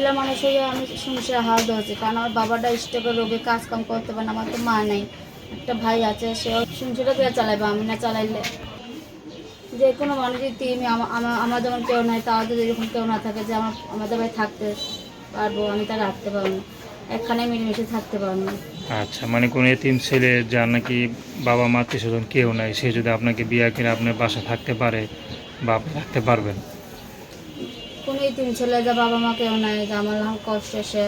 মহিলা মানুষ হয়ে আমি সংসারে হাল ধরেছি, কারণ আমার বাবাটা স্ট্রোকের রোগে কাজ কাম করতে পারে না, আমার তো মা নেই, একটা ভাই আছে সে সংসারটা কে চালাইবে, আমি না চালাইলে? যে কোনো মানুষই আমা- আমার যেমন কেউ নাই, তাও যদি এরকম কেউ না থাকে যে আমার, আমাদের ভাই থাকতে পারব, আমি তা রাখতে পারব না, একখানে মিলেমিশে থাকতে পারব আচ্ছা মানে কোনো এতিম ছেলে যার নাকি বাবা মা আত্মীয় স্বজন কেউ নাই, সে যদি আপনাকে বিয়ে করে আপনার বাসা থাকতে পারে বা আপনি থাকতে পারবেন? তিন ছেলে যে বাবা মা কেউ নাই আমার কষ্ট এসে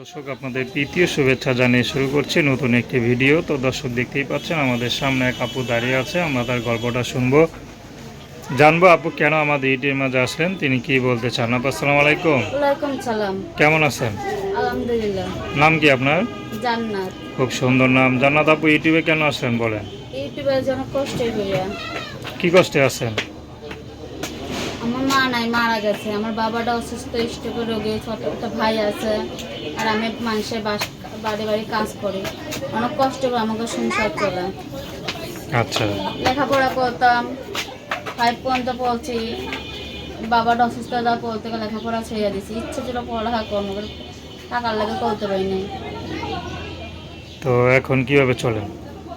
দর্শক আপনাদের তৃতীয় শুভেচ্ছা জানিয়ে শুরু করছি নতুন একটি ভিডিও। তো দর্শক দেখতেই পাচ্ছেন আমাদের সামনে এক আপু দাঁড়িয়ে আছে আমরা তার গল্পটা শুনব। জানব আপু কেন আমাদের ইউটিউবের মাঝে আসলেন? তিনি কি বলতে চান? আপু আসসালামু আলাইকুম। ওয়ালাইকুম সালাম। কেমন আছেন? আলহামদুলিল্লাহ। নাম কি আপনার? জান্নাত। খুব সুন্দর নাম। জান্নাত আপু ইউটিউবে কেন আসলেন বলেন? ইউটিউবের জন্য কষ্টই করিয়া কি কষ্টে আছেন? মা নাই মারা গেছে। আমার বাবাটা অসুস্থ স্ট্রোকের রোগী ছোট একটা ভাই আছে আর আমি মানুষের বাস বাড়ি বাড়ি কাজ করি। অনেক কষ্ট করে আমাকে সংসার চলে। আচ্ছা। লেখাপড়া করতাম ফাইভ পর্যন্ত পড়ছি। বাবাটা অসুস্থ অসুস্থতা পড়তে গেলে লেখাপড়া ছেড়ে দিছি ইচ্ছে ছিল পড়ালেখা করব টাকার লাগে করতে পারি নাই তো এখন কীভাবে চলেন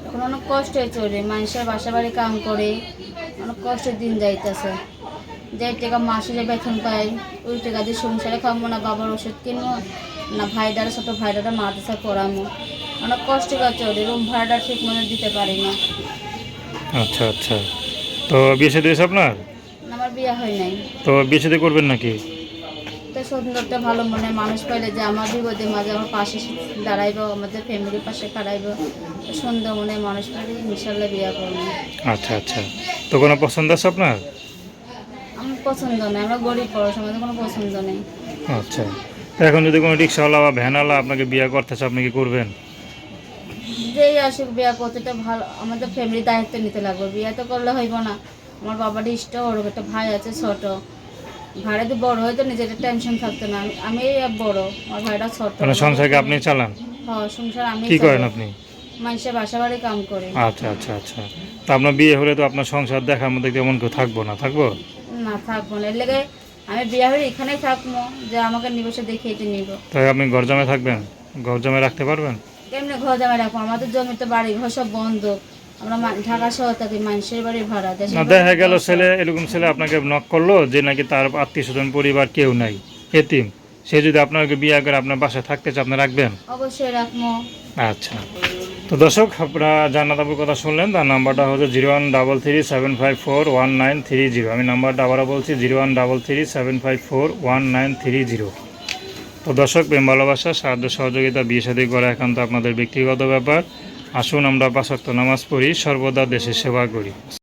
এখন অনেক কষ্টে চলে। মানুষের বাসা বাড়ি কাম করে। অনেক কষ্টের দিন যাইতেছে। যে টাকা মাসে যে বেতন পাই। ওই টাকা দিয়ে সংসারে খাব না বাবার ওষুধ কিনবো না ভাইদার ছোটো ভাইদাটা মাদ্রাসা পড়ামো অনেক কষ্ট করে চলে রুম ভাড়াটা ঠিক মতো দিতে পারি না। আচ্ছা আচ্ছা। তো বিয়ে সাথে হয়েছে আপনার? আমার বিয়ে হয় নাই। তো বিয়ে সাথে করবেন নাকি? তো সুন্দরটা ভালো মনে মানুষ পাইলে যে আমার বিপদে মাঝে আমার পাশে দাঁড়াইবো আমাদের ফ্যামিলির পাশে খাড়াইবো তো সুন্দর মনে মানুষ পাইলে ইনশাল্লাহ বিয়ে করব। আচ্ছা আচ্ছা। তো কোনো পছন্দ আছে আপনার? আমার পছন্দ নেই আমরা গরিব পড়াশোনা আমাদের কোনো পছন্দ নেই। আচ্ছা। এখন যদি কোনো রিক্সাওয়ালা বা ভ্যানওয়ালা আপনাকে বিয়ে করতে চায় আপনি কি করবেন? যেই আসুক বিয়ে করতে তো ভালো আমাদের ফ্যামিলি দায়িত্ব নিতে লাগবে। বিয়ে তো করলে হইব না। আমার বাবার ইষ্ট ওর একটা ভাই আছে ছোট। ভাইরা তো বড় হয়তো নিজের টেনশন থাকতো না। আমি- বড় আমার ভাইটা ছোট। মানে সংসারকে আপনি চালান? হ্যাঁ সংসার আমি কি করেন আপনি? মানুষের বাসা বাড়ি কাম করে। আচ্ছা আচ্ছা আচ্ছা। তো আপনার বিয়ে হলে তো আপনার সংসার দেখার মধ্যে তেমন কেউ থাকব না থাকব? থাকব না। এর লেগে আমি বিয়ে হলে এখানেই থাকব যে আমাকে নিবসে দেখে এটা নিব। তাই আপনি ঘর জামে থাকবেন? ঘর জামে রাখতে পারবেন? কেমনে ঘর জামাই রাখব? আমাদের জমিতে বাড়ি ঘর সব বন্ধ। আমরা মা- ঢাকা শহর থাকি মানুষের বাড়ি ভাড়া না দেখা গেল ছেলে এরকম ছেলে আপনাকে নক করল যে নাকি তার আত্মীয় স্বজন পরিবার কেউ নাই এতিম। সে যদি আপনাকে বিয়ে করে আপনার বাসায় থাকতে চায় আপনি রাখবেন? অবশ্যই রাখব। আচ্ছা। তো দর্শক, আপনারা জান্নাত আবুর কথা শুনলেন, তার নাম্বারটা হচ্ছে zero one double three seven five four one nine three zero. আমি নাম্বারটা আবারও বলছি, zero one double three seven five four one nine three zero. তো দর্শক, প্রেম, ভালোবাসা, সাহায্য, সহযোগিতা, বিয়ে সাথে করা একান্ত আপনাদের ব্যক্তিগত ব্যাপার। আসুন, আমরা পাশাক্ত নামাজ পড়ি, সর্বদা দেশের সেবা করি।